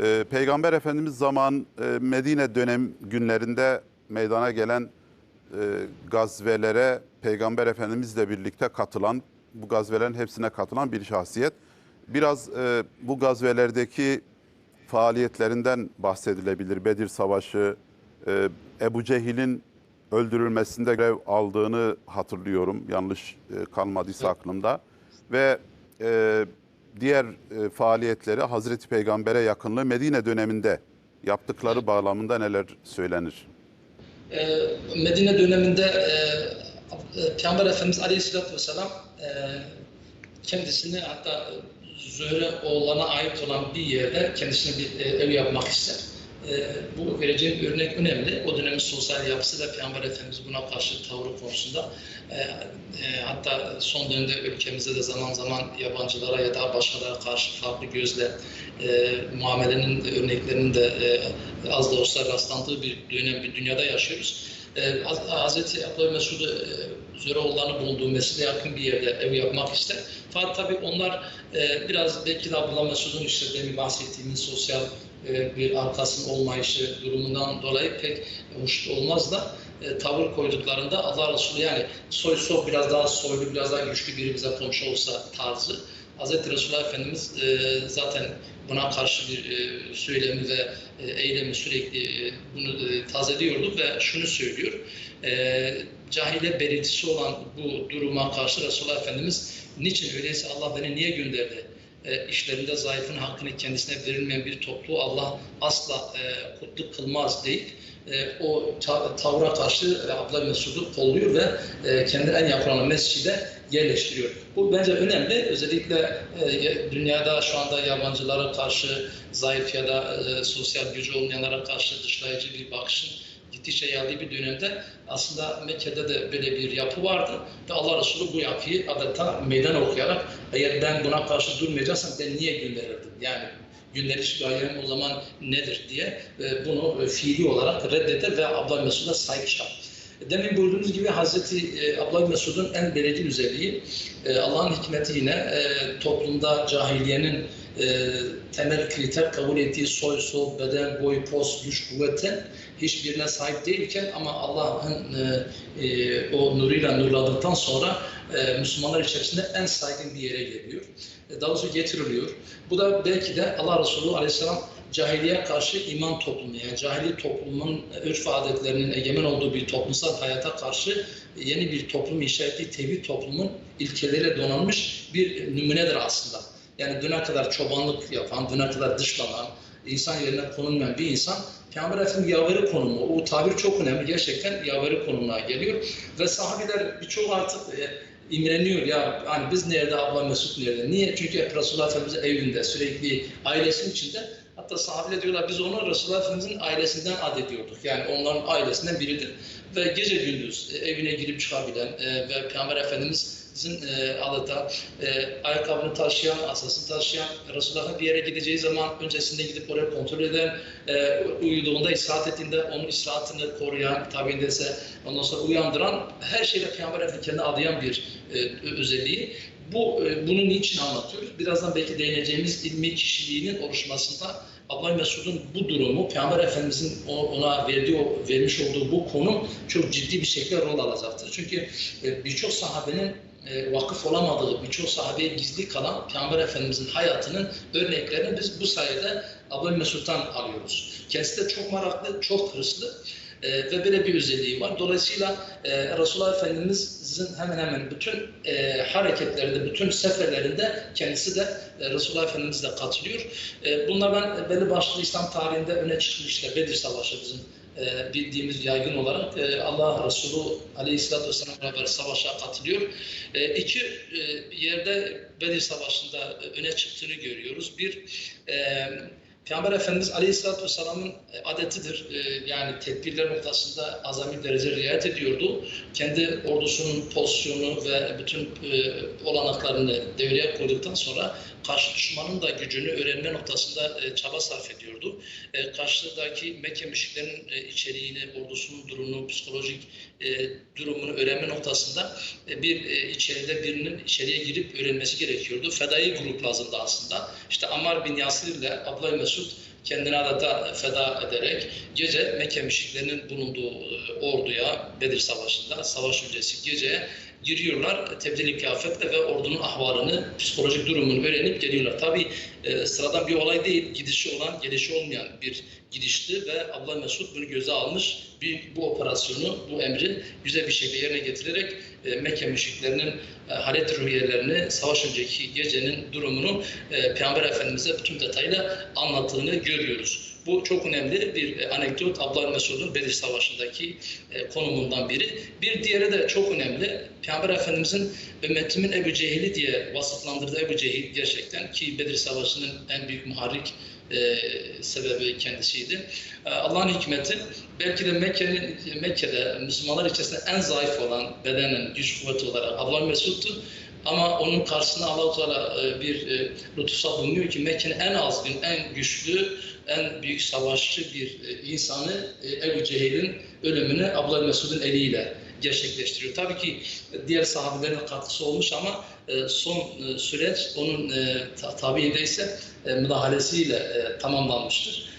Ee, Peygamber Efendimiz zaman e, Medine dönem günlerinde meydana gelen e, gazvelere Peygamber Efendimizle birlikte katılan, bu gazvelerin hepsine katılan bir şahsiyet. Biraz e, bu gazvelerdeki faaliyetlerinden bahsedilebilir. Bedir Savaşı, e, Ebu Cehil'in öldürülmesinde görev aldığını hatırlıyorum. Yanlış e, kalmadıysa aklımda. Ve e, diğer e, faaliyetleri Hazreti Peygamber'e yakınlığı Medine döneminde yaptıkları bağlamında neler söylenir? Ee, Medine döneminde e, e, Peygamber Efendimiz Aleyhisselatü Vesselam e, kendisini hatta Zöhre oğlana ait olan bir yerde kendisine bir e, ev yapmak ister. E, bu vereceğim örnek önemli. O dönemin sosyal yapısı ve Peygamber Efendimiz buna karşı tavrı konusunda e, e, hatta son dönemde ülkemizde de zaman zaman yabancılara ya da başkalarına karşı farklı gözle e, muamelenin örneklerinin de e, az da olsa rastlandığı bir dönem, bir dünyada yaşıyoruz. E, Hazreti Abdülhamid Mesud'u e, Zöreoğulları'nı bulunduğu mescide yakın bir yerde ev yapmak ister. Fakat tabii onlar biraz belki de Abdullah Mesud'un işte demin bahsettiğimiz sosyal bir arkasının olmayışı durumundan dolayı pek hoş olmaz da e, tavır koyduklarında Allah Resulü yani soy sop biraz daha soylu, biraz daha güçlü biri bize komşu olsa tarzı. Hz. Resulullah Efendimiz e, zaten buna karşı bir e, söylemi ve e, eylemi sürekli e, bunu e, tazeliyordu ve şunu söylüyor. E, cahile beritisi olan bu duruma karşı Resulullah Efendimiz niçin öyleyse Allah beni niye gönderdi? E, işlerinde zayıfın hakkını kendisine verilmeyen bir topluluğu Allah asla e, kutlu kılmaz değil. E, o ta- tavra karşı e, Abdullah Mesud'u kolluyor ve e, kendi en yakın olan mescide yerleştiriyor. Bu bence önemli. Özellikle e, dünyada şu anda yabancılara karşı zayıf ya da e, sosyal gücü olmayanlara karşı dışlayıcı bir bakışın gittikçe yayıldığı bir dönemde aslında Mekke'de de böyle bir yapı vardı ve Allah Resulü bu yapıyı adeta meydan okuyarak eğer ben buna karşı durmayacaksam ben niye gönderirdim? Yani gönderiş gayem o zaman nedir diye e, bunu e, fiili olarak reddeder ve Abdullah Mesud'a saygı çıkar. Demin buyurduğunuz gibi Hazreti e, Abdullah Mesud'un en belirgin özelliği Allah'ın hikmeti yine toplumda cahiliyenin temel kriter kabul ettiği soy, sol, beden, boy, poz, güç, kuvvetten hiçbirine sahip değilken ama Allah'ın e, e, o nuruyla nurladıktan sonra e, Müslümanlar içerisinde en saygın bir yere geliyor. E, doğrusu getiriliyor. Bu da belki de Allah Resulü Aleyhisselam cahiliye karşı iman toplumu yani cahili toplumun örf adetlerinin egemen olduğu bir toplumsal hayata karşı yeni bir toplum inşa ettiği tevhid toplumun ilkelere donanmış bir numunedir aslında. Yani düne kadar çobanlık yapan, düne kadar dışlanan, insan yerine konulmayan bir insan Peygamber Efendimiz yaveri konumu, o tabir çok önemli. Gerçekten yaveri konumuna geliyor. Ve sahabeler birçoğu artık e, imreniyor ya hani biz nerede, abla Mesut nerede? Niye? Çünkü Resulullah Efendimiz'in evinde, sürekli ailesinin içinde. Hatta sahabeler diyorlar biz onu Resulullah Efendimiz'in ailesinden ad ediyorduk. Yani onların ailesinden biridir. Ve gece gündüz e, evine girip çıkabilen e, ve Peygamber Efendimiz bizim e, adeta e, ayakkabını taşıyan, asasını taşıyan, Resulullah'ın bir yere gideceği zaman öncesinde gidip oraya kontrol eden, e, uyuduğunda, istirahat ettiğinde onun istirahatını koruyan, tabinde ise ondan sonra uyandıran, her şeyle Peygamber Efendimiz kendine adayan bir e, özelliği. Bu e, bunu niçin anlatıyoruz? Birazdan belki değineceğimiz ilmi kişiliğinin oluşmasında Abdullah Mesud'un bu durumu, Peygamber Efendimiz'in ona verdiği, vermiş olduğu bu konum çok ciddi bir şekilde rol alacaktır. Çünkü e, birçok sahabenin e, vakıf olamadığı, birçok sahabeye gizli kalan Peygamber Efendimiz'in hayatının örneklerini biz bu sayede Abdullah Mesud'dan alıyoruz. Kendisi de çok meraklı, çok hırslı e, ve böyle bir özelliği var. Dolayısıyla e, Resulullah Efendimiz'in hemen hemen bütün e, hareketlerinde, bütün seferlerinde kendisi de e, Resulullah Efendimiz de katılıyor. E, bunlardan belli başlı İslam tarihinde öne çıkmış işte Bedir Savaşı bizim e, bildiğimiz yaygın olarak e, Allah Resulü Aleyhisselatü Vesselam beraber savaşa katılıyor. E, iki e, yerde Bedir Savaşı'nda öne çıktığını görüyoruz. Bir, e, Peygamber Efendimiz Aleyhisselatü Vesselam'ın e, adetidir. E, yani tedbirler noktasında azami derece riayet ediyordu. Kendi ordusunun pozisyonu ve bütün e, olanaklarını devreye koyduktan sonra karşı düşmanın da gücünü öğrenme noktasında e, çaba sarf ediyordu. E, karşıdaki Mekke müşriklerinin e, içeriğini, ordusunun durumunu, psikolojik e, durumunu öğrenme noktasında e, bir e, içeride birinin içeriye girip öğrenmesi gerekiyordu. Fedai grup bazında aslında. İşte Ammar bin Yasir ile Abdullah Mesud kendini adeta feda ederek gece Mekke müşriklerinin bulunduğu e, orduya Bedir Savaşı'nda savaş öncesi gece giriyorlar tebdili kıyafetle ve ordunun ahvalını, psikolojik durumunu öğrenip geliyorlar. Tabi e, sıradan bir olay değil, gidişi olan, gelişi olmayan bir gidişti ve Abdullah Mesud bunu göze almış. Bir, bu operasyonu, bu emri güzel bir şekilde yerine getirerek e, Mekke müşriklerinin e, halet ruhiyelerini, savaş önceki gecenin durumunu e, Peygamber Efendimiz'e bütün detayla anlattığını görüyoruz. Bu çok önemli bir e, anekdot Abdullah Mesud'un Bedir Savaşı'ndaki e, konumundan biri. Bir diğeri de çok önemli. Peygamber Efendimiz'in ümmetimin Ebu Cehil'i diye vasıflandırdığı Ebu Cehil gerçekten ki Bedir Savaşı'nın en büyük muharrik e, sebebi kendisiydi. E, Allah'ın hikmeti belki de Mekke'nin Mekke'de Müslümanlar içerisinde en zayıf olan bedenen güç kuvveti olarak Abdullah Mesud'tu. Ama onun karşısına Allah-u Teala e, bir e, lütufta bulunuyor ki Mekke'nin en azgın, en güçlü, en büyük savaşçı bir e, insanı Ebu Cehil'in ölümünü Abdullah Mesud'un eliyle gerçekleştiriyor. Tabii ki diğer sahabelerin katkısı olmuş ama son süreç onun e, ta- tabiinde ise e, müdahalesiyle tamamlanmıştır.